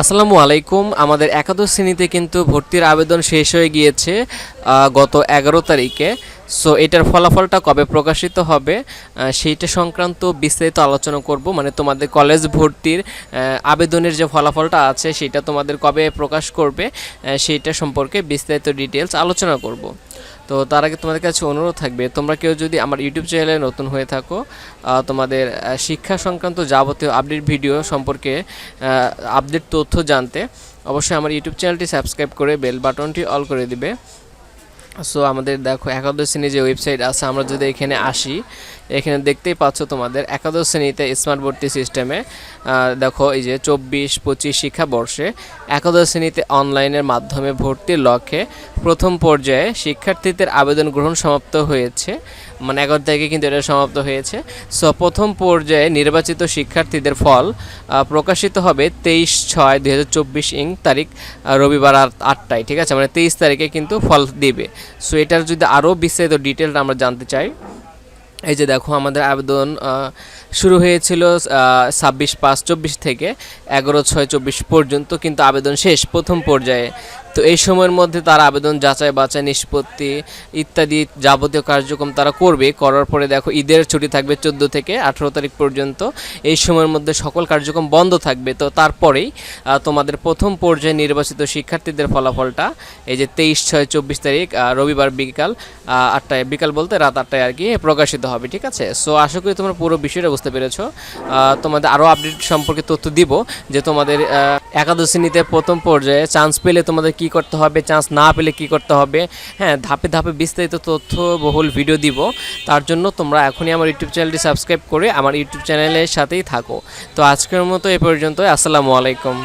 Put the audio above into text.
আসসালামু আলাইকুম। আমাদের একাদশ শ্রেণীতে কিন্তু ভর্তির আবেদন শেষ হয়ে গিয়েছে গত এগারো তারিখে। সো এটার ফলাফলটা কবে প্রকাশিত হবে সেইটা সংক্রান্ত বিস্তারিত আলোচনা করব। মানে তোমাদের কলেজ ভর্তির আবেদনের যে ফলাফলটা আছে, সেটা তোমাদের কবে প্রকাশ করবে সেইটা সম্পর্কে বিস্তারিত ডিটেলস আলোচনা করব। তো তার আগে তোমাদের কাছে অনুরোধ থাকবে, তোমরা কেউ যদি আমার ইউটিউব চ্যানেলে নতুন হয়ে থাকো তোমাদের শিক্ষা সংক্রান্ত যাবতীয় আপডেট ভিডিও সম্পর্কে আপডেট তথ্য জানতে, অবশ্যই আমার ইউটিউব চ্যানেলটি সাবস্ক্রাইব করে বেল বাটনটি অল করে দিবে। সো আমাদের দেখো একাদশ শ্রেণি যে ওয়েবসাইট আছে, আমরা যদি এখানে আসি এখানে দেখতেই পাচ্ছ তোমাদের একাদশ শ্রেণীতে স্মার্ট ভর্তি সিস্টেমে দেখো এই যে চব্বিশ, পঁচিশ শিক্ষাবর্ষে একাদশ শ্রেণীতে অনলাইনের মাধ্যমে ভর্তির লক্ষ্যে প্রথম পর্যায়ে শিক্ষার্থীদের আবেদন গ্রহণ সমাপ্ত হয়েছে। মানে এগারো তারিখে কিন্তু এটা সমাপ্ত হয়েছে। সো প্রথম পর্যায়ে নির্বাচিত শিক্ষার্থীদের ফল প্রকাশিত হবে তেইশ ছয় দুই হাজার চব্বিশ ইং তারিখ রবিবার আট, আটটায়, ঠিক আছে? মানে তেইশ তারিখে কিন্তু ফল দিবে। সো এটার যদি আরও বিস্তারিত ডিটেলটা আমরা জানতে চাই। এই যে দেখো আমাদের আবেদন শুরু হয়েছিল ছাব্বিশ পাঁচ চব্বিশ থেকে এগারো ছয় চব্বিশ পর্যন্ত, কিন্তু আবেদন শেষ প্রথম পর্যায়ে। তো এই সময়ের মধ্যে তারা আবেদন, যাচাই, বাছাই, নিষ্পত্তি ইত্যাদি যাবতীয় কার্যক্রম তারা করবে। করার পরে দেখো, ঈদের ছুটি থাকবে চোদ্দ থেকে আঠেরো তারিখ পর্যন্ত। এই সময়ের মধ্যে সকল কার্যক্রম বন্ধ থাকবে। তো তারপরেই তোমাদের প্রথম পর্যায়ে নির্বাচিত শিক্ষার্থীদের ফলাফলটা, এই যে তেইশ, ছয়, চব্বিশ তারিখ রবিবার বিকাল আটটায়, বিকাল বলতে রাত আটটায় আর কি প্রকাশিত হবে, ঠিক আছে? সো আশা করি তোমরা পুরো বিষয়টা বুঝতে পেরেছ। তোমাদের আরও আপডেট সম্পর্কে তথ্য দিব, যে তোমাদের একাদশ শ্রেণীতে প্রথম পর্যায়ে চান্স পেলে তোমাদের কি করতে হবে চান্স না পেলে কি করতে হবে? হ্যাঁ ধাপে ধাপে বিস্তারিত তথ্য বহুল ভিডিও দিব। তার জন্য তোমরা এখনই আমার ইউটিউব চ্যানেলটি সাবস্ক্রাইব করে আমার ইউটিউব চ্যানেলের সাথেই থাকো। তো আজকের মতো এ পর্যন্ত আসসালামু আলাইকুম।